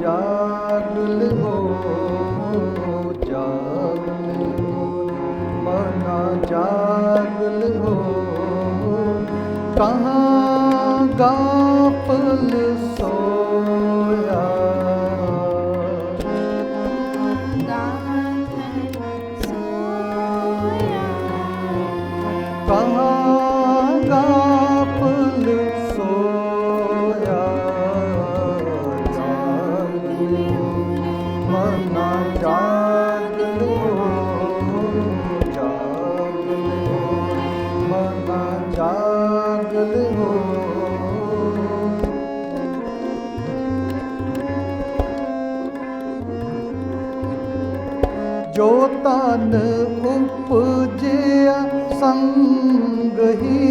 ਜਾਗ ਲਿਓ ਜਾਗ ਲਿਓ ਮਨਾ ਜਾਗ ਲਿਓ ਕਹਾਂ ਗਾਫਲ ਸੋਇਆ। ਜੋ ਤਨ ਉਪਜਿਆ ਸੰਗ ਹੀ।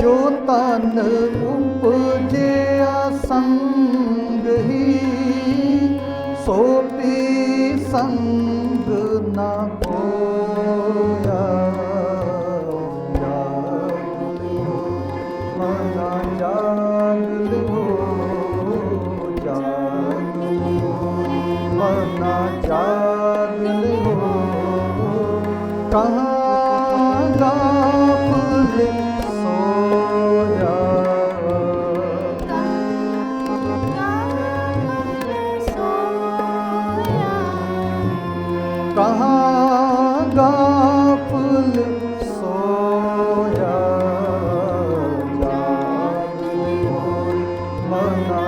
ਜੋ ਤਨ ਉਪਜਿਆ ਸੰਗ ਹੀ ਸੋ ਪੀ ਸੰਗ ਨਾ ਮਨਾ ਜਾਗ ਲਿਓ ਕਹਾਂ ਗਾਫਲ ਸੋਇਆ ਕਹਾਂ ਗਾਫਲ ਸੋਇਆ ਜਾਗ ਲਿਓ ਮਨਾ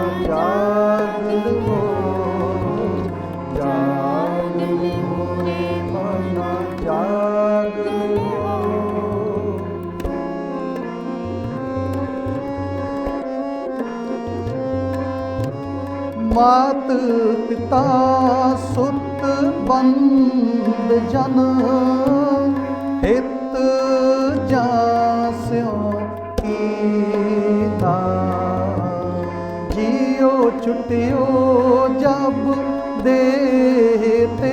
ਮਾਤ ਪਿਤਾ ਸੁਤ ਬੰਦ ਜਨ ਹਿਤ ਜਾਸਿਓ ਕੀਨਾ ਜਿਉ ਛੁਟਿਓ ਜਬ ਦੇਹ ਤੇ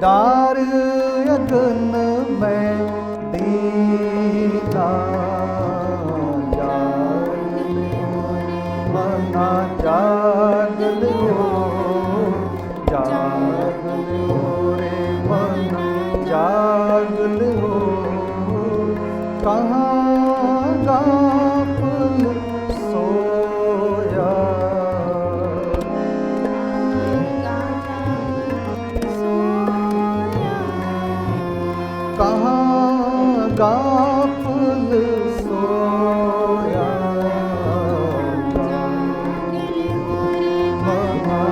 ਡਾਰ ਅਗਨ ਮੈਂ ਦੀਨਾ ਜਾਗ ਲਿਓ ਮਨਾ ਜਾਗ ਲਿਓ ਜਾਗ ਲਿਓ ਰੇ, ਮਨ ਜਾਗ ਲਿਓ, ਕਹਾਂ ਕਹਾਂ ਸੋਇਆ। ਮਨਾ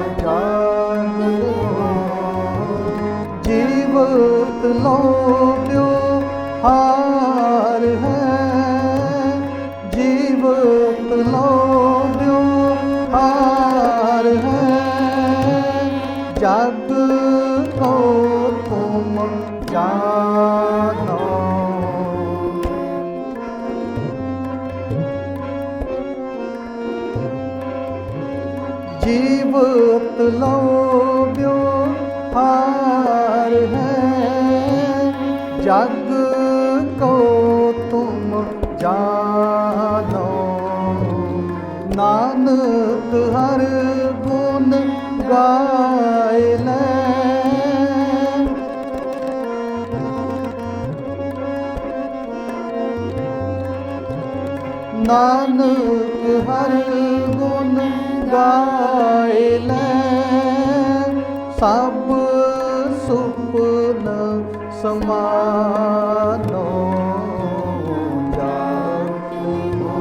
ਜੀਵਤ ਲੋਭਿਓ ਹਾਰ ਹੈ। ਜੀਵਤ ਲੋਭਿਓ ਹਾਰ ਹੈ। ਜਗ ਜੀਵਤ ਲੋਭਿਓ ਹਾਰ ਹੈ। ਜਗ ਕੋ ਤੁਮ ਜਾਣੋ, ਨਾਨਕ ਹਰ ਗੁਣ ਗਾਇ ਲੈ। ਨਾਨਕ ਹਰ ਗੁਣ ਗਾਇ ਲੈ ਸਭ ਸੁਪਨ ਸਮਾਨੋ ਜਾਗ ਲਿਓ